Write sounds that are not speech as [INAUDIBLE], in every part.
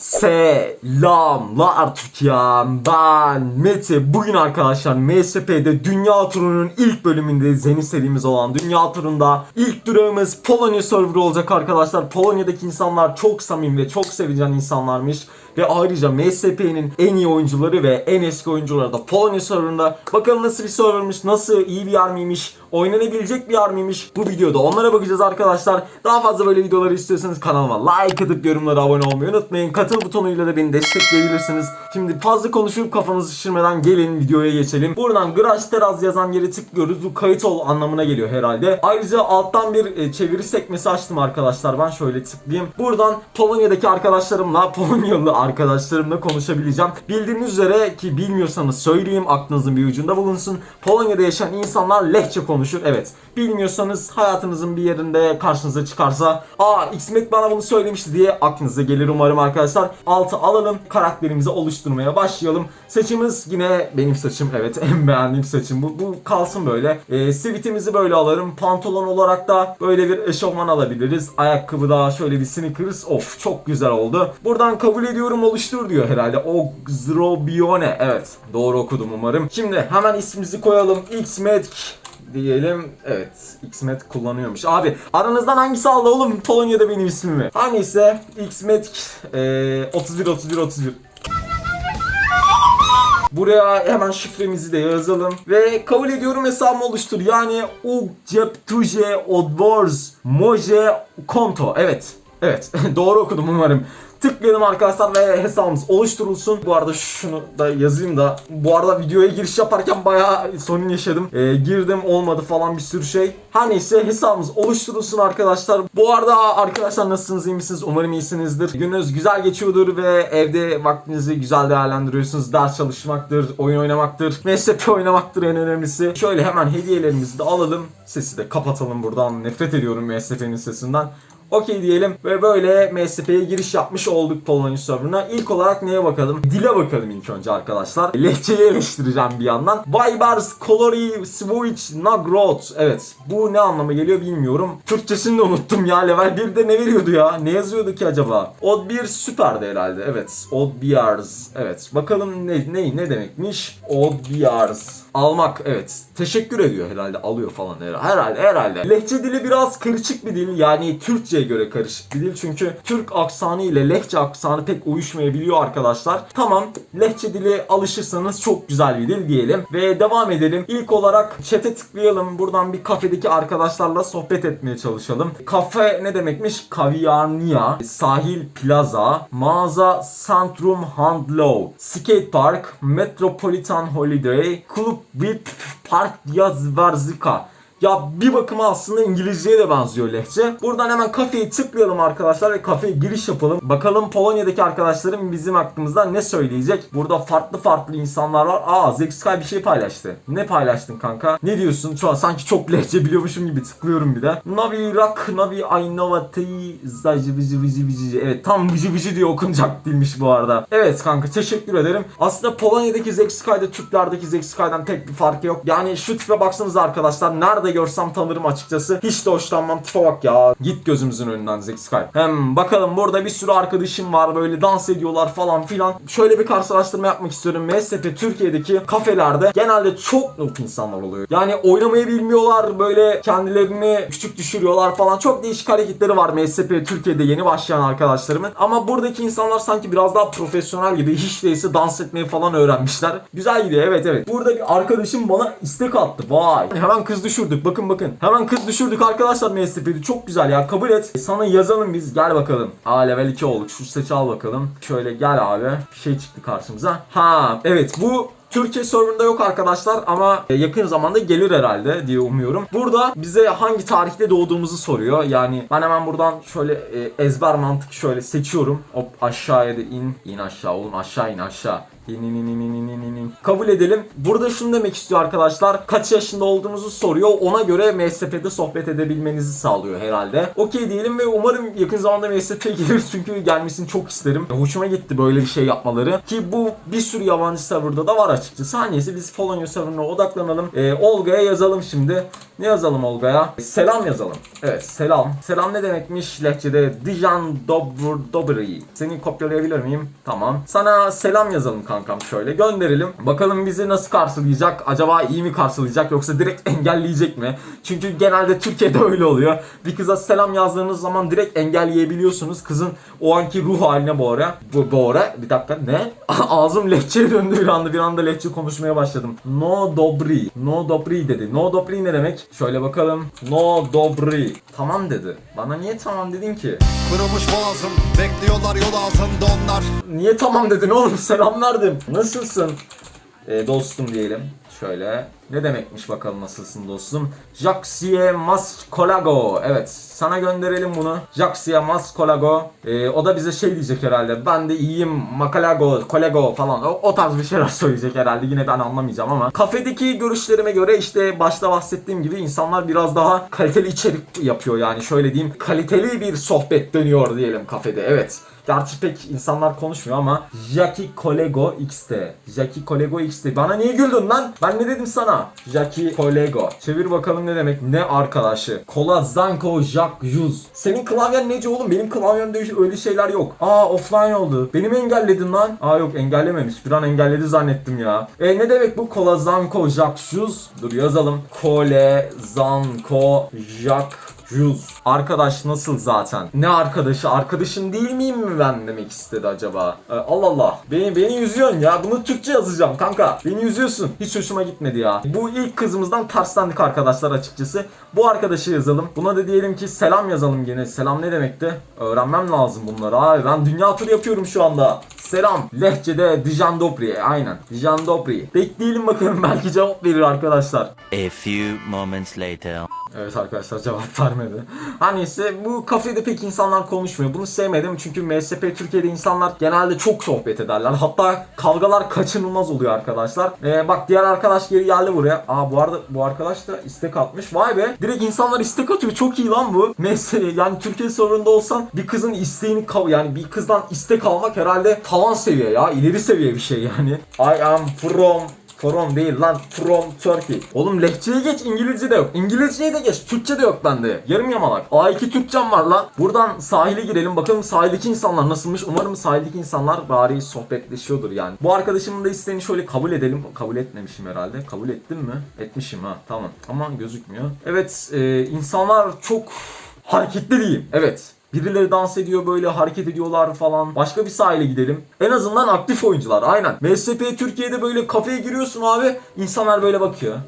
Selamlar Türkiye'm ben Mete. Bugün arkadaşlar MSP'de Dünya Turu'nun ilk bölümünde yeni serimiz olan Dünya Turu'nda ilk durağımız Polonya server olacak arkadaşlar. Polonya'daki insanlar çok samimi ve çok sevecen insanlarmış ve ayrıca MSP'nin en iyi oyuncuları ve en eski oyuncuları da Polonya serverında Bakalım nasıl bir servermiş, nasıl iyi bir yer miymiş, oynanabilecek bir yer miymiş? Bu videoda onlara bakacağız arkadaşlar. Daha fazla böyle videoları istiyorsanız kanalıma like atıp yorumlara abone olmayı unutmayın. Katıl butonuyla da beni destekleyebilirsiniz. Şimdi fazla konuşup kafanızı şişirmeden gelin videoya geçelim. Buradan Garaj Teraz yazan yere tıklıyoruz. Bu kayıt ol anlamına geliyor herhalde. Ayrıca alttan bir e, çeviri sekmesi açtım arkadaşlar. Ben şöyle tıklayayım. Buradan Polonya'daki arkadaşlarımla [LAUGHS] Polonyalı arkadaşlarımla konuşabileceğim. Bildiğiniz üzere ki bilmiyorsanız söyleyeyim aklınızın bir ucunda bulunsun. Polonya'da yaşayan insanlar lehçe konuşur. Evet Bilmiyorsanız hayatınızın bir yerinde karşınıza çıkarsa Aa Xmet bana bunu söylemişti diye aklınıza gelir umarım arkadaşlar. Altı alalım karakterimizi oluşturmaya başlayalım. Saçımız yine benim saçım. Evet [LAUGHS] en beğendiğim saçım. Bu, bu kalsın böyle. Ee, Sivitimizi böyle alırım pantolon olarak da böyle bir eşofman alabiliriz. Ayakkabı da şöyle bir sneakers. Of çok güzel oldu. Buradan kabul ediyorum oluştur diyor herhalde Ogzrobione evet doğru okudum umarım Şimdi hemen ismimizi koyalım Xmet diyelim. Evet. Xmet kullanıyormuş. Abi aranızdan hangisi aldı oğlum Polonya'da benim ismimi? Hangisi? Xmet eee 31 31 31. Buraya hemen şifremizi de yazalım ve kabul ediyorum hesabımı oluştur. Yani Uceptuje Odborz Moje Konto. Evet. Evet. [LAUGHS] Doğru okudum umarım. Tıklayalım arkadaşlar ve hesabımız oluşturulsun. Bu arada şunu da yazayım da. Bu arada videoya giriş yaparken bayağı sorun yaşadım. Ee, girdim olmadı falan bir sürü şey. Her neyse hesabımız oluşturulsun arkadaşlar. Bu arada arkadaşlar nasılsınız iyi misiniz? Umarım iyisinizdir. Gününüz güzel geçiyordur ve evde vaktinizi güzel değerlendiriyorsunuz. Ders çalışmaktır, oyun oynamaktır, MSP oynamaktır en önemlisi. Şöyle hemen hediyelerimizi de alalım. Sesi de kapatalım buradan. Nefret ediyorum MSP'nin sesinden. Okey diyelim ve böyle MSP'ye giriş yapmış olduk Polonya serverına. İlk olarak neye bakalım? Dile bakalım ilk önce arkadaşlar. Lehçeyi eleştireceğim bir yandan. Vibars, Colori, Switch, Nagrot. Evet bu ne anlama geliyor bilmiyorum. Türkçesini de unuttum ya. Level 1'de ne veriyordu ya? Ne yazıyordu ki acaba? Odd 1 süperdi herhalde. Evet. Odd Bears. Evet. Bakalım ne ne ne demekmiş? Odd Bears. Almak evet. Teşekkür ediyor herhalde. Alıyor falan herhalde. Herhalde herhalde. Lehçe dili biraz karışık bir dil. Yani Türkçe'ye göre karışık bir dil. Çünkü Türk aksanı ile Lehçe aksanı pek uyuşmayabiliyor arkadaşlar. Tamam. Lehçe dili alışırsanız çok güzel bir dil diyelim. Ve devam edelim. İlk olarak chat'e tıklayalım. Buradan bir kafedeki arkadaşlarla sohbet etmeye çalışalım. Kafe ne demekmiş? Kaviarnia, sahil plaza, mağaza Centrum Handlow, skate park, Metropolitan Holiday, Club VIP Park Yazvarzika. Ya bir bakıma aslında İngilizceye de benziyor lehçe. Buradan hemen kafeyi tıklayalım arkadaşlar ve kafeye giriş yapalım. Bakalım Polonya'daki arkadaşlarım bizim hakkımızda ne söyleyecek? Burada farklı farklı insanlar var. Aa Zexsky bir şey paylaştı. Ne paylaştın kanka? Ne diyorsun? Şu an sanki çok lehçe biliyormuşum gibi tıklıyorum bir de. Navi rak, Navi Aynovati Zacı Vici Vici Vici. Evet tam Vici Vici diye okunacak dilmiş bu arada. Evet kanka teşekkür ederim. Aslında Polonya'daki Zexsky'da Türklerdeki Zexsky'dan pek bir farkı yok. Yani şu tipe baksanıza arkadaşlar. Nerede görsem tanırım açıkçası. Hiç de hoşlanmam. Tipe bak ya. Git gözümüzün önünden Zexsky. Hem bakalım burada bir sürü arkadaşım var. Böyle dans ediyorlar falan filan. Şöyle bir karşılaştırma yapmak istiyorum. MSP Türkiye'deki kafelerde genelde çok noob insanlar oluyor. Yani oynamayı bilmiyorlar. Böyle kendilerini küçük düşürüyorlar falan. Çok değişik hareketleri var MSP Türkiye'de yeni başlayan arkadaşlarımın. Ama buradaki insanlar sanki biraz daha profesyonel gibi. Hiç değilse dans etmeyi falan öğrenmişler. Güzel gidiyor evet evet. Burada bir arkadaşım bana istek attı. Vay. Hemen kız düşürdük. Bakın bakın. Hemen kız düşürdük arkadaşlar MSP'de. Çok güzel ya. Kabul et. Sana yazalım biz. Gel bakalım. Aa level 2 olduk. Şu seçi al bakalım. Şöyle gel abi. Bir şey çıktı karşımıza. Ha evet bu Türkiye serverında yok arkadaşlar ama yakın zamanda gelir herhalde diye umuyorum. Burada bize hangi tarihte doğduğumuzu soruyor. Yani ben hemen buradan şöyle e, ezber mantık şöyle seçiyorum. Hop aşağıya da in. in aşağı oğlum aşağı in aşağı. Kabul edelim. Burada şunu demek istiyor arkadaşlar. Kaç yaşında olduğunuzu soruyor. Ona göre MSP'de sohbet edebilmenizi sağlıyor herhalde. Okey diyelim ve umarım yakın zamanda MSP gelir [LAUGHS] çünkü gelmesini çok isterim. Hoşuma gitti böyle bir şey yapmaları. Ki bu bir sürü yabancı serverda da var açıkçası. Neyse biz Polonya serverına odaklanalım. Ee, Olga'ya yazalım şimdi. Ne yazalım Olga'ya? Selam yazalım. Evet selam. Selam ne demekmiş lehçede? Dijan dobr dobri. Seni kopyalayabilir miyim? Tamam. Sana selam yazalım kankam şöyle. Gönderelim. Bakalım bizi nasıl karşılayacak? Acaba iyi mi karşılayacak yoksa direkt engelleyecek mi? Çünkü genelde Türkiye'de [LAUGHS] öyle oluyor. Bir kıza selam yazdığınız zaman direkt engelleyebiliyorsunuz. Kızın o anki ruh haline bu ara. Bu, bu ara bir dakika ne? [LAUGHS] Ağzım lehçeye döndü bir anda. Bir anda lehçe konuşmaya başladım. No dobri. No dobri dedi. No dobri ne demek? Şöyle bakalım. No dobri. Tamam dedi. Bana niye tamam dedin ki? Kırılmış boğazım Bekliyorlar yol ağzında onlar Niye tamam dedin oğlum? [LAUGHS] Selam verdim. Nasılsın? Ee, dostum diyelim. Şöyle. Ne demekmiş bakalım nasılsın dostum? Jaxie Maskolago. Evet. Sana gönderelim bunu. Jaxie Maskolago. Ee, o da bize şey diyecek herhalde. Ben de iyiyim. Makalago, kolego falan. O, o tarz bir şeyler [LAUGHS] söyleyecek herhalde. Yine ben anlamayacağım ama. Kafedeki görüşlerime göre işte başta bahsettiğim gibi insanlar biraz daha kaliteli içerik yapıyor yani. Şöyle diyeyim. Kaliteli bir sohbet dönüyor diyelim kafede. Evet. Gerçi pek insanlar konuşmuyor ama Jackie Kolego XT. Jackie Kolego XT. Bana niye güldün lan? Ben ne dedim sana? Jackie Kolego. Çevir bakalım ne demek? Ne arkadaşı? Kola Zanko Jack Yuz. Senin klavyen nece oğlum? Benim klavyemde öyle şeyler yok. Aa offline oldu. Beni mi engelledin lan? Aa yok engellememiş. Bir an engelledi zannettim ya. E ne demek bu? Kola Zanko Jack Yuz. Dur yazalım. Kole Zanko Jack Juz. Arkadaş nasıl zaten? Ne arkadaşı? Arkadaşın değil miyim mi ben demek istedi acaba? Ee, Allah Allah. Beni, beni yüzüyorsun ya. Bunu Türkçe yazacağım kanka. Beni yüzüyorsun. Hiç hoşuma gitmedi ya. Bu ilk kızımızdan terslendik arkadaşlar açıkçası. Bu arkadaşı yazalım. Buna da diyelim ki selam yazalım gene. Selam ne demekti? Öğrenmem lazım bunları abi. Ben dünya turu yapıyorum şu anda. Selam. Lehçede Dijan Dobri. Aynen. Dijan Dobri. Bekleyelim bakalım [LAUGHS] belki cevap verir arkadaşlar. A few moments later. Evet arkadaşlar cevap vermedi. Hani ise bu kafede pek insanlar konuşmuyor. Bunu sevmedim çünkü MSP Türkiye'de insanlar genelde çok sohbet ederler. Hatta kavgalar kaçınılmaz oluyor arkadaşlar. Ee, bak diğer arkadaş geri geldi buraya. Aa bu arada bu arkadaş da istek atmış. Vay be. Direkt insanlar istek atıyor. Çok iyi lan bu. MS yani Türkiye sorununda olsan bir kızın isteğini yani bir kızdan istek almak herhalde tavan seviye ya. ileri seviye bir şey yani. I am from From değil lan from Turkey. Oğlum lehçeye geç İngilizce de yok. İngilizceye de geç Türkçe de yok bende. Yarım yamalak. A2 Türkçem var lan. Buradan sahile girelim bakalım sahildeki insanlar nasılmış. Umarım sahildeki insanlar bari sohbetleşiyordur yani. Bu arkadaşımın da isteğini şöyle kabul edelim. Kabul etmemişim herhalde. Kabul ettim mi? Etmişim ha tamam. Ama gözükmüyor. Evet e, insanlar çok hareketli diyeyim. Evet. Birileri dans ediyor böyle hareket ediyorlar falan. Başka bir sahile gidelim. En azından aktif oyuncular aynen. MSP Türkiye'de böyle kafeye giriyorsun abi. insanlar böyle bakıyor.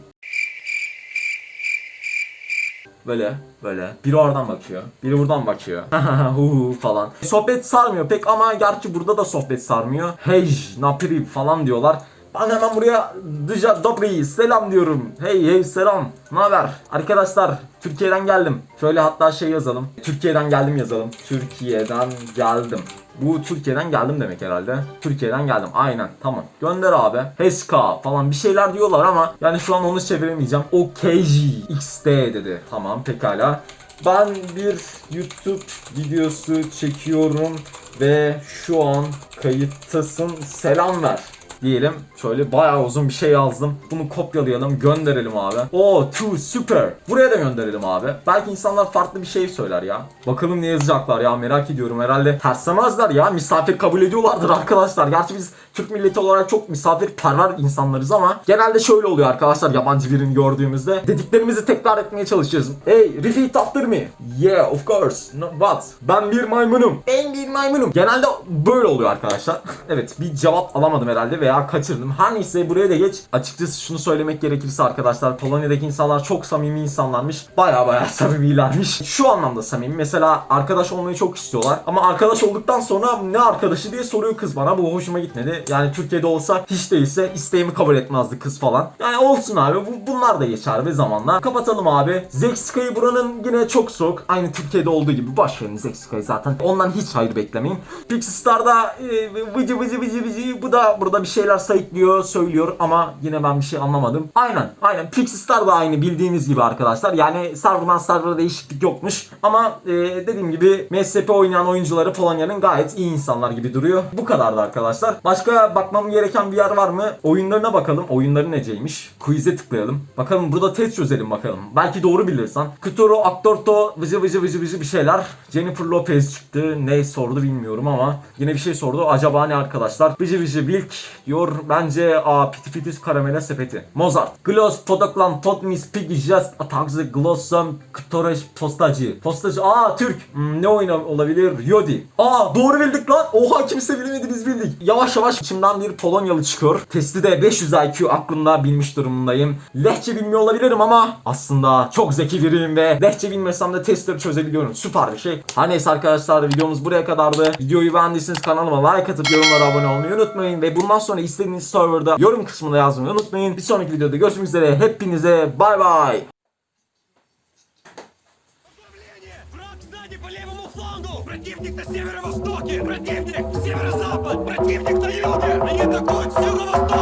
Böyle böyle. Biri oradan bakıyor. Biri buradan bakıyor. [LAUGHS] hu falan. Sohbet sarmıyor pek ama gerçi burada da sohbet sarmıyor. Hej, napri falan diyorlar. Ben hemen buraya Dija Dobri selam diyorum. Hey hey selam. Ne haber? Arkadaşlar Türkiye'den geldim. Şöyle hatta şey yazalım. Türkiye'den geldim yazalım. Türkiye'den geldim. Bu Türkiye'den geldim demek herhalde. Türkiye'den geldim. Aynen. Tamam. Gönder abi. Heska falan bir şeyler diyorlar ama yani şu an onu çeviremeyeceğim. OKJ XD dedi. Tamam pekala. Ben bir YouTube videosu çekiyorum ve şu an kayıttasın. Selam ver diyelim. Şöyle bayağı uzun bir şey yazdım. Bunu kopyalayalım, gönderelim abi. Oo, too süper. Buraya da gönderelim abi. Belki insanlar farklı bir şey söyler ya. Bakalım ne yazacaklar ya merak ediyorum. Herhalde terslemezler ya. Misafir kabul ediyorlardır arkadaşlar. Gerçi biz Türk milleti olarak çok misafirperver insanlarız ama genelde şöyle oluyor arkadaşlar yabancı birini gördüğümüzde. Dediklerimizi tekrar etmeye çalışıyoruz. Hey, repeat after me. Yeah, of course. No, what? Ben bir maymunum. Ben bir maymunum. Genelde böyle oluyor arkadaşlar. [LAUGHS] evet, bir cevap alamadım herhalde veya kaçırdım. Her neyse buraya da geç. Açıkçası şunu söylemek gerekirse arkadaşlar Polonya'daki insanlar çok samimi insanlarmış. Baya baya [LAUGHS] samimilermiş. Şu anlamda samimi. Mesela arkadaş olmayı çok istiyorlar. Ama arkadaş olduktan sonra ne arkadaşı diye soruyor kız bana. Bu hoşuma gitmedi. Yani Türkiye'de olsa hiç değilse isteğimi kabul etmezdi kız falan. Yani olsun abi. Bu, bunlar da geçer ve zamanla. Kapatalım abi. Zexka'yı buranın yine çok soğuk. Aynı Türkiye'de olduğu gibi. Boş verin zaten. Ondan hiç hayır beklemeyin. Pixie Star'da e, vıcı vıcı vıcı vıcı bu da burada bir şey şeyler sayıklıyor, söylüyor ama yine ben bir şey anlamadım. Aynen, aynen. Pixie Star da aynı bildiğiniz gibi arkadaşlar. Yani serverdan server'a değişiklik yokmuş. Ama e, dediğim gibi MSP oynayan oyuncuları Polonya'nın gayet iyi insanlar gibi duruyor. Bu kadardı arkadaşlar. Başka bakmam gereken bir yer var mı? Oyunlarına bakalım. Oyunları neceymiş? Quiz'e tıklayalım. Bakalım burada test çözelim bakalım. Belki doğru bilirsen. Kutoro, Aktorto, vıcı vıcı vıcı vıcı bir şeyler. Jennifer Lopez çıktı. Ne sordu bilmiyorum ama yine bir şey sordu. Acaba ne arkadaşlar? Vıcı vıcı Wilk diyor. Bence a piti pitis karamele sepeti. Mozart. Gloss, Podoklan, Totmis, Piggy, Just, Ataksı, Glossum, Ktoreş, Postacı. Postacı. Aa Türk. Hmm, ne oyun olabilir? Yodi. Aa doğru bildik lan. Oha kimse bilemedi biz bildik. Yavaş yavaş içimden bir Polonyalı çıkıyor. Testi de 500 IQ aklımda bilmiş durumundayım. Lehçe bilmiyor olabilirim ama aslında çok zeki biriyim ve lehçe bilmesem de testleri çözebiliyorum. Süper bir şey. Her neyse arkadaşlar videomuz buraya kadardı. Videoyu beğendiyseniz kanalıma like atıp yorumlara abone olmayı unutmayın. Ve bundan sonra istediğiniz serverda yorum kısmında yazmayı unutmayın. Bir sonraki videoda görüşmek üzere. Hepinize bay bay. Враг сзади по левому флангу! Противник на северо-востоке! Противник! Северо-запад! Противник на юге! Они атакуют с юго-востока!